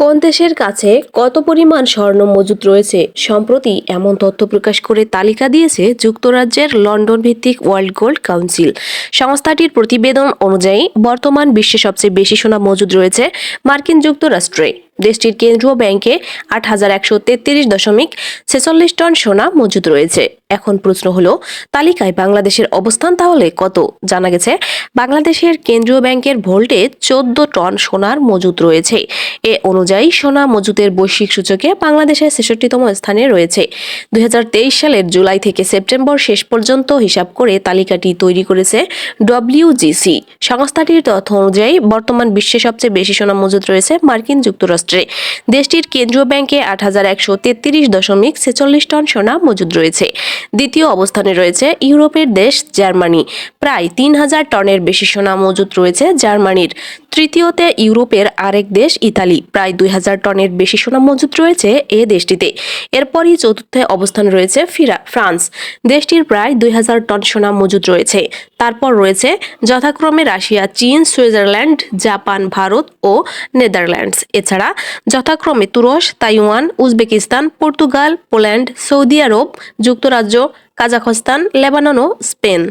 কোন দেশের কাছে কত পরিমাণ স্বর্ণ মজুত রয়েছে সম্প্রতি এমন তথ্য প্রকাশ করে তালিকা দিয়েছে যুক্তরাজ্যের লন্ডন ভিত্তিক ওয়ার্ল্ড গোল্ড কাউন্সিল। সংস্থাটির প্রতিবেদন অনুযায়ী বর্তমান বিশ্বে সবচেয়ে বেশি সোনা মজুদ রয়েছে মার্কিন যুক্তরাষ্ট্রে। দেশটির কেন্দ্রীয় ব্যাংকে আট হাজার একশো তেত্রিশ দশমিক ছেচল্লিশ টন সোনা মজুদ রয়েছে। এখন প্রশ্ন হলো, তালিকায় বাংলাদেশের অবস্থান তাহলে কত? জানা গেছে, বাংলাদেশের কেন্দ্রীয় ব্যাংকের ভোল্টে চোদ্দ টন সোনার মজুদ রয়েছে। এ অনুযায়ী সোনা মজুদের বৈশ্বিক সূচকে বাংলাদেশের ছেষট্টিতম স্থানে রয়েছে। দুই হাজার তেইশ সালের জুলাই থেকে সেপ্টেম্বর শেষ পর্যন্ত হিসাব করে তালিকাটি তৈরি করেছে ডব্লিউজিসি সংস্থাটির তথ্য অনুযায়ী বর্তমান বিশ্বে সবচেয়ে বেশি সোনা মজুদ রয়েছে মার্কিন যুক্তরাষ্ট্রে। দেশটির কেন্দ্রীয় ব্যাংকে আট হাজার একশো তেত্রিশ দশমিক ছেচল্লিশ টন সোনা মজুদ রয়েছে। দ্বিতীয় অবস্থানে রয়েছে ইউরোপের দেশ জার্মানি। প্রায় তিন হাজার টনের বেশি সোনা মজুদ রয়েছে জার্মানির। তৃতীয়তে ইউরোপের আরেক দেশ ইতালি। প্রায় দুই হাজার টনের বেশি সোনা মজুদ রয়েছে এ দেশটিতে। এরপরই চতুর্থে অবস্থান রয়েছে ফিরা, ফ্রান্স। দেশটির প্রায় দুই হাজার টন সোনা মজুদ রয়েছে। তারপর রয়েছে যথাক্রমে রাশিয়া, চীন, সুইজারল্যান্ড, জাপান, ভারত ও নেদারল্যান্ডস। এছাড়া যথাক্রমে তুরস্ক, Taiwan, Uzbekistan, Portugal, Poland, Saudi Arab, যুক্তরাজ্য, কাজাখস্তান, লেবানন স্পেন।